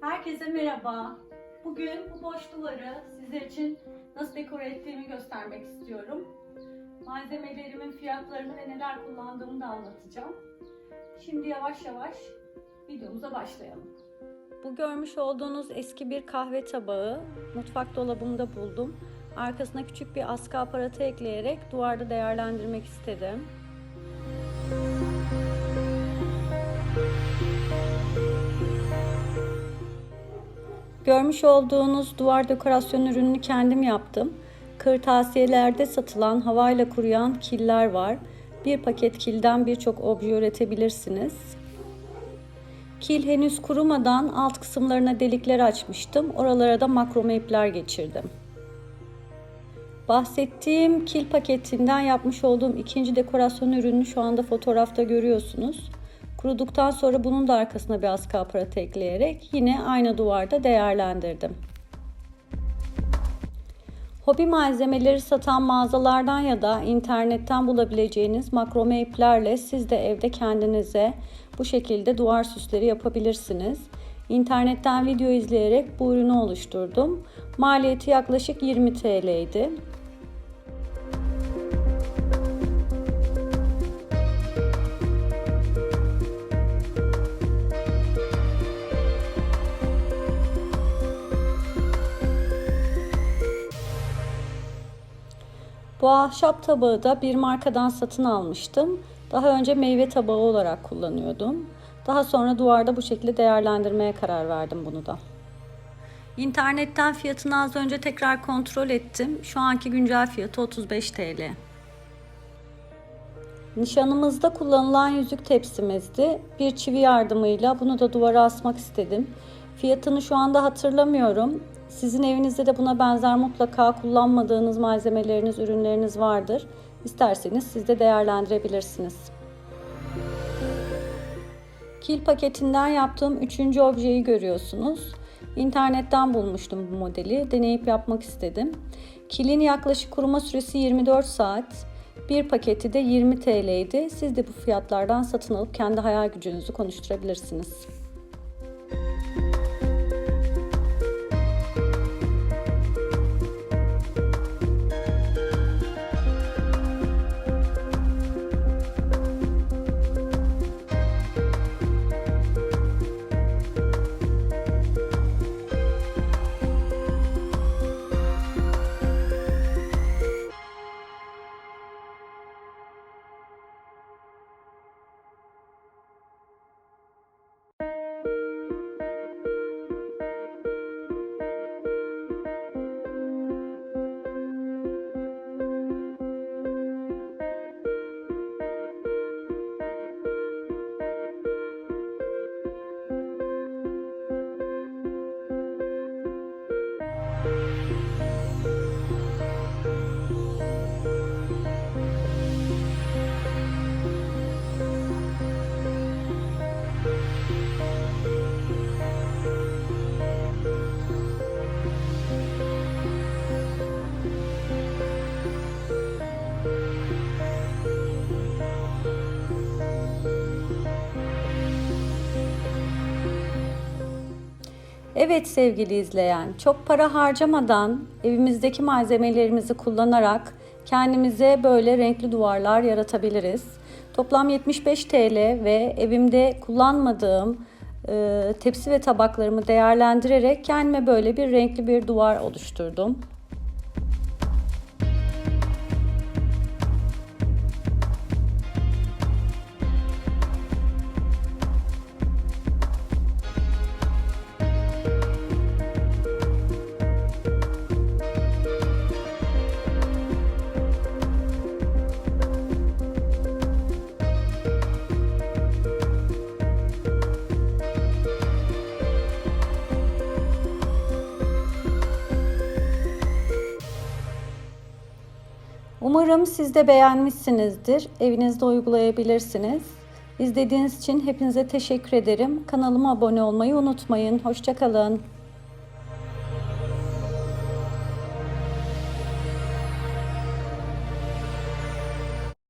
Herkese merhaba. Bugün bu boş duvarı sizler için nasıl dekore ettiğimi göstermek istiyorum. Malzemelerimin fiyatlarını ve neler kullandığımı da anlatacağım. Şimdi yavaş yavaş videomuza başlayalım. Bu görmüş olduğunuz eski bir kahve tabağı mutfak dolabımda buldum. Arkasına küçük bir askı aparatı ekleyerek duvarda değerlendirmek istedim. Görmüş olduğunuz duvar dekorasyon ürününü kendim yaptım. Kırtasiyelerde satılan havayla kuruyan killer var. Bir paket kilden birçok obje üretebilirsiniz. Kil henüz kurumadan alt kısımlarına delikler açmıştım. Oralara da makrome ipler geçirdim. Bahsettiğim kil paketinden yapmış olduğum ikinci dekorasyon ürününü şu anda fotoğrafta görüyorsunuz. Kuruduktan sonra bunun da arkasına bir askı aparatı ekleyerek yine aynı duvarda değerlendirdim. Hobi malzemeleri satan mağazalardan ya da internetten bulabileceğiniz makrome iplerle siz de evde kendinize bu şekilde duvar süsleri yapabilirsiniz. İnternetten video izleyerek bu ürünü oluşturdum. Maliyeti yaklaşık 20 TL'ydi. Bu ahşap tabağı da bir markadan satın almıştım. Daha önce meyve tabağı olarak kullanıyordum. Daha sonra duvarda bu şekilde değerlendirmeye karar verdim bunu da. İnternetten fiyatını az önce tekrar kontrol ettim. Şu anki güncel fiyatı 35 TL. Nişanımızda kullanılan yüzük tepsimizdi. Bir çivi yardımıyla bunu da duvara asmak istedim. Fiyatını şu anda hatırlamıyorum. Sizin evinizde de buna benzer mutlaka kullanmadığınız malzemeleriniz, ürünleriniz vardır. İsterseniz siz de değerlendirebilirsiniz. Kil paketinden yaptığım üçüncü objeyi görüyorsunuz. İnternetten bulmuştum bu modeli. Deneyip yapmak istedim. Kilin yaklaşık kuruma süresi 24 saat. Bir paketi de 20 TL'ydi. Siz de bu fiyatlardan satın alıp kendi hayal gücünüzü konuşturabilirsiniz. Evet sevgili izleyen, çok para harcamadan evimizdeki malzemelerimizi kullanarak kendimize böyle renkli duvarlar yaratabiliriz. Toplam 75 TL ve evimde kullanmadığım e, tepsi ve tabaklarımı değerlendirerek kendime böyle bir renkli bir duvar oluşturdum. Umarım siz de beğenmişsinizdir. Evinizde uygulayabilirsiniz. İzlediğiniz için hepinize teşekkür ederim. Kanalıma abone olmayı unutmayın. Hoşçakalın.